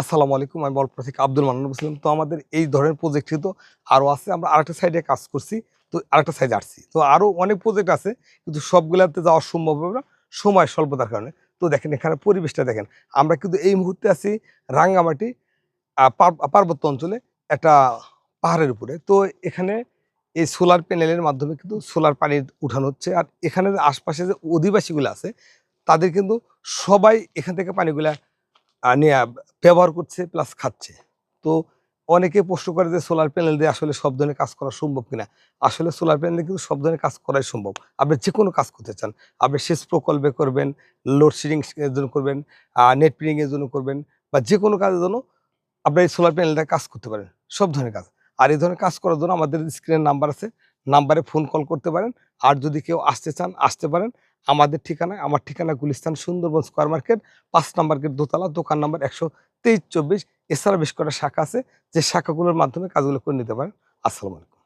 আসসালামু আলাইকুম, আমি বলপুর থেকে আব্দুল মান্নান বলছিলাম। তো আমাদের এই ধরনের প্রজেক্ট তো আরও আছে, আমরা আরেকটা সাইডে কাজ করছি, তো আরেকটা সাইডে আসছি। তো আরও অনেক প্রজেক্ট আছে, কিন্তু সবগুলোতে যাওয়া সম্ভব হবে না, সময় স্বল্পতার কারণে। তো দেখেন এখানে পরিবেশটা দেখেন, আমরা কিন্তু এই মুহূর্তে আছি রাঙ্গামাটি পার্বত্য অঞ্চলে, একটা পাহাড়ের উপরে। তো এখানে এই সোলার প্যানেলের মাধ্যমে কিন্তু সোলার পানি উঠানো হচ্ছে, আর এখানে আশপাশে যে অধিবাসীগুলো আছে, তাদের কিন্তু সবাই এখান থেকে পানিগুলা ব্যবহার করছে প্লাস খাচ্ছে। তো অনেকে প্রশ্ন করে যে সোলার প্যানেল দিয়ে আসলে সব ধরনের কাজ করা সম্ভব কিনা? আসলে সোলার প্যানেলে কিন্তু সব ধরনের কাজ করাই সম্ভব। আপনি যে কোনো কাজ করতে চান, আপনি সেচ প্রকল্পে করবেন লোডশেডিং এর জন্য করবেন নেট প্রিন্টিং এর জন্য করবেন বা যে কোনো কাজের জন্য আপনি এই সোলার প্যানেলটা কাজ করতে পারেন, সব ধরনের কাজ। আর এই ধরনের কাজ করার জন্য আমাদের স্ক্রিনের নাম্বার আছে নাম্বারে ফোন কল করতে পারেন। আর যদি কেউ আসতে চান, আসতে পারেন। আমাদের ঠিকানায়, আমার ঠিকানা গুলিস্তান সুন্দরবন স্কোয়ার মার্কেট, পাঁচ নাম্বার গেট দোতলা, দোকান নাম্বার একশো তেইশ চব্বিশ, এছাড়া বেশ কটা শাখা আছে, যে শাখাগুলোর মাধ্যমে কাজগুলো করে নিতে পারেন। আসসালামু আলাইকুম।